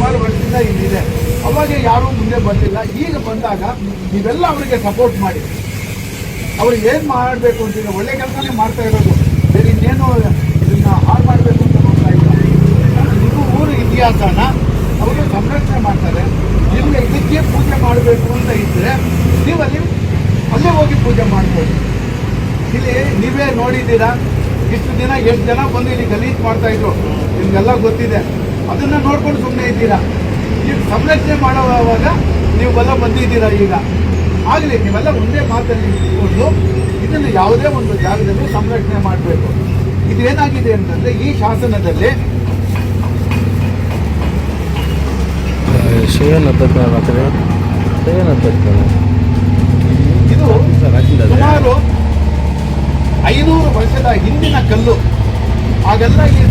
ಸುಮಾರು ವರ್ಷದಿಂದ ಇಲ್ಲಿದೆ. ಅವಾಗ ಯಾರೂ ಮುಂದೆ ಬಂದಿಲ್ಲ. ಈಗ ಬಂದಾಗ ನೀವೆಲ್ಲ ಅವರಿಗೆ ಸಪೋರ್ಟ್ ಮಾಡಿ. ಅವ್ರು ಏನು ಮಾಡಬೇಕು ಅಂತ ಒಳ್ಳೆ ಕೆಲಸನೇ ಮಾಡ್ತಾ ಇರೋದು. ಬೇರೆ ಇನ್ನೇನು ಇದನ್ನ ಹಾಳು ಮಾಡಬೇಕು ಅಂತ ನೋಡ್ತಾ ಇಲ್ಲ. ಇದು ಊರು ಇತಿಹಾಸನ ಅವರು ಸಂರಕ್ಷಣೆ ಮಾಡ್ತಾರೆ. ನಿಮಗೆ ಇದಕ್ಕೆ ಪೂಜೆ ಮಾಡಬೇಕು ಅಂತ ಇದ್ದರೆ ನೀವಲ್ಲಿ ಅಲ್ಲೇ ಹೋಗಿ ಪೂಜೆ ಮಾಡ್ಬೋದು. ಇಲ್ಲಿ ನೀವೇ ನೋಡಿದ್ದೀರಾ? ಇಷ್ಟು ದಿನ ಎಷ್ಟು ಜನ ಬಂದು ಇಲ್ಲಿ ಗಲೀಜ್ ಮಾಡ್ತಾ ಇದ್ರು? ನಿಮ್ಗೆಲ್ಲ ಗೊತ್ತಿದೆ. ಅದನ್ನ ನೋಡ್ಕೊಂಡು ಸುಮ್ಮನೆ ಇದ್ದೀರಾ? ನೀವು ಸಂರಕ್ಷಣೆ ಮಾಡುವಾಗ ನೀವೆಲ್ಲ ಬಂದಿದ್ದೀರಾ ಈಗ? ಆಗಲಿ ನೀವೆಲ್ಲ ಒಂದೇ ಮಾತಲ್ಲಿ ಇಟ್ಕೊಂಡು ಇದನ್ನು ಯಾವುದೇ ಒಂದು ಜಾಗದಲ್ಲಿ ಸಂರಕ್ಷಣೆ ಮಾಡಬೇಕು. ಇದೇನಾಗಿದೆ ಅಂತಂದ್ರೆ ಈ ಶಾಸನದಲ್ಲಿ ಇದು ಸುಮಾರು ಐನೂರು ವರ್ಷದ ಹಿಂದಿನ ಕಲ್ಲು. ಹಾಗೆಲ್ಲ ಈ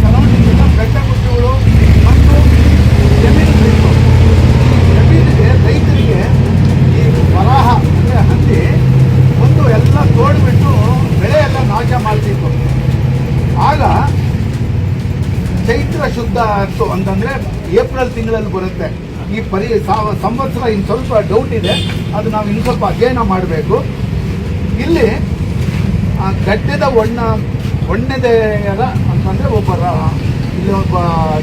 ಆಗ ಚೈತ್ರ ಶುದ್ಧ ಅಂತ ಅಂತಂದ್ರೆ ಏಪ್ರಿಲ್ ತಿಂಗಳಲ್ಲಿ ಬರುತ್ತೆ. ಈ ಪರಿ ಸಾವ ಸಂವತ್ಸರ ಇನ್ನು ಸ್ವಲ್ಪ ಡೌಟ್ ಇದೆ. ಅದು ನಾವು ಇನ್ನು ಸ್ವಲ್ಪ ಅಧ್ಯಯನ ಮಾಡಬೇಕು. ಇಲ್ಲಿ, ಆ ಗಡ್ಡೆದ ಒಣ್ಣ, ಒಣ್ಣೆದೆಯರ ಅಂತಂದ್ರೆ ಒಬ್ಬ ಇಲ್ಲಿ ಒಬ್ಬ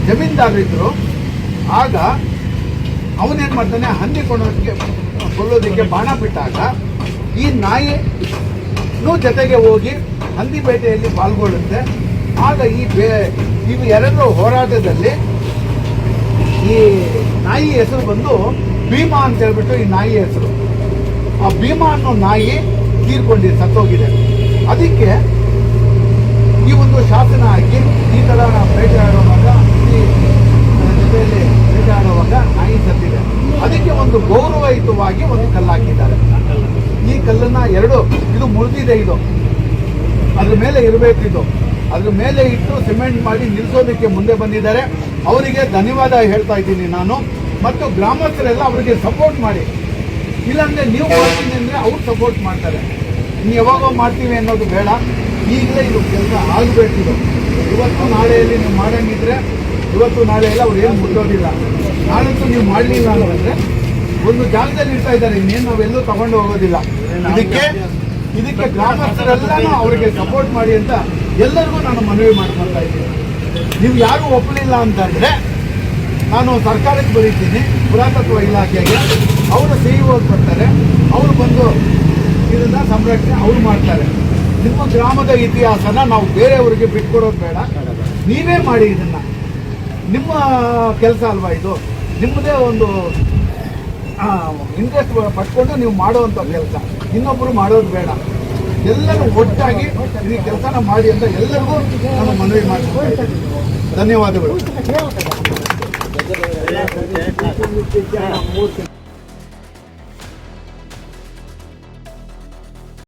ಜಮೀನ್ದಾರಿದ್ರು ಆಗ ಅವನೇನು ಮಾಡ್ತಾನೆ, ಹಂದಿ ಕೊಡೋದಕ್ಕೆ ಕೊಲ್ಲೋದಕ್ಕೆ ಬಾಣ ಬಿಟ್ಟಾಗ ಈ ನಾಯಿ ನೂ ಜೊತೆಗೆ ಹೋಗಿ ಹಂದಿ ಬೇಟೆಯಲ್ಲಿ ಪಾಲ್ಗೊಳ್ಳುತ್ತೆ. ಆಗ ಈ ಇವು ಎರಡು ಹೋರಾಟದಲ್ಲಿ ಈ ನಾಯಿ ಹೆಸರು ಬಂದು ಭೀಮಾ ಅಂತ ಹೇಳ್ಬಿಟ್ಟು ಈ ನಾಯಿ ಹೆಸರು. ಆ ಭೀಮಾ ಅನ್ನೋ ನಾಯಿ ತೀರ್ಕೊಂಡಿದೆ ಸತ್ತೋಗಿದೆ. ಅದಕ್ಕೆ ಈ ಒಂದು ಶಾಸನ ಹಾಕಿ ಈ ನಾವು ಬೇಟೆ ಆಡುವಾಗ ಜೊತೆಯಲ್ಲಿ ಆಡುವಾಗ ನಾಯಿ ಸತ್ತಿದೆ. ಅದಕ್ಕೆ ಒಂದು ಗೌರವಯುತವಾಗಿ ಒಂದು ಕಲ್ಲು ಹಾಕಿದ್ದಾರೆ ಈ ಕಲ್ಲನ್ನ ಎರಡು, ಇದು ಮುರಿದಿದೆ ಇದು. ಅದ್ರ ಮೇಲೆ ಇರಬೇಕಿದು ಅದ್ರ ಮೇಲೆ ಇಟ್ಟು ಸಿಮೆಂಟ್ ಮಾಡಿ ನಿಲ್ಲಿಸೋದಕ್ಕೆ ಮುಂದೆ ಬಂದಿದ್ದಾರೆ. ಅವರಿಗೆ ಧನ್ಯವಾದ ಹೇಳ್ತಾ ಇದ್ದೀನಿ ನಾನು. ಮತ್ತು ಗ್ರಾಮಸ್ಥರೆಲ್ಲ ಅವರಿಗೆ ಸಪೋರ್ಟ್ ಮಾಡಿ. ಇಲ್ಲಾಂದ್ರೆ ನೀವು ಮಾಡ್ತೀನಿ ಅಂದರೆ ಅವ್ರು ಸಪೋರ್ಟ್ ಮಾಡ್ತಾರೆ. ಇನ್ನು ಯಾವಾಗೋ ಮಾಡ್ತೀವಿ ಅನ್ನೋದು ಬೇಡ. ಈಗಲೇ ಇದು ಕೆಲಸ ಆಗಬೇಕಿದು. ಇವತ್ತು ನಾಳೆಯಲ್ಲಿ ನೀವು ಮಾಡಂಗಿದ್ರೆ ಇವತ್ತು ನಾಳೆ ಎಲ್ಲ ಅವ್ರು ಏನು ಮುಟ್ಟೋದಿಲ್ಲ. ನಾಳಂತೂ ನೀವು ಮಾಡಲಿಲ್ಲ ಅಂದರೆ ಒಂದು ಜಾಗದಲ್ಲಿ ಇರ್ತಾ ಇದ್ದಾರೆ. ಇನ್ನೇನು ನಾವೆಲ್ಲೂ ತಗೊಂಡು ಹೋಗೋದಿಲ್ಲ. ಇದಕ್ಕೆ ಇದಕ್ಕೆ ಗ್ರಾಮಸ್ಥರೆಲ್ಲನೂ ಅವರಿಗೆ ಸಪೋರ್ಟ್ ಮಾಡಿ ಅಂತ ಎಲ್ಲರಿಗೂ ನಾನು ಮನವಿ ಮಾಡ್ಕೊಳ್ತಾ ಇದ್ದೀನಿ. ನೀವು ಯಾರು ಒಪ್ಪಲಿಲ್ಲ ಅಂತಂದರೆ ನಾನು ಸರ್ಕಾರಕ್ಕೆ ಬರೀತೀನಿ, ಪುರಾತತ್ವ ಇಲಾಖೆಗೆ. ಅವರು ಸಿ ಬರ್ತಾರೆ ಅವರು ಬಂದು ಇದನ್ನ ಸಂರಕ್ಷಣೆ ಅವ್ರು ಮಾಡ್ತಾರೆ. ನಿಮ್ಮ ಗ್ರಾಮದ ಇತಿಹಾಸನ ನಾವು ಬೇರೆಯವರಿಗೆ ಬಿಟ್ಕೊಡೋದು ಬೇಡ. ನೀವೇ ಮಾಡಿ ಇದನ್ನ. ನಿಮ್ಮ ಕೆಲಸ ಅಲ್ವಾ ಇದು? ನಿಮ್ಮದೇ ಒಂದು ಇಂಟ್ರೆಸ್ಟ್ ಪಟ್ಕೊಂಡು ನೀವು ಮಾಡೋವಂಥ ಕೆಲಸ. ಇನ್ನೊಬ್ಬರು ಮಾಡೋದು ಬೇಡ. ಎಲ್ಲರೂ ಒಟ್ಟಾಗಿ ಈ ಕೆಲಸನ ಮಾಡಿ ಅಂತ ಎಲ್ಲರಿಗೂ ನಾನು ಮನವಿ ಮಾಡ್ತೀನಿ. ಧನ್ಯವಾದಗಳು.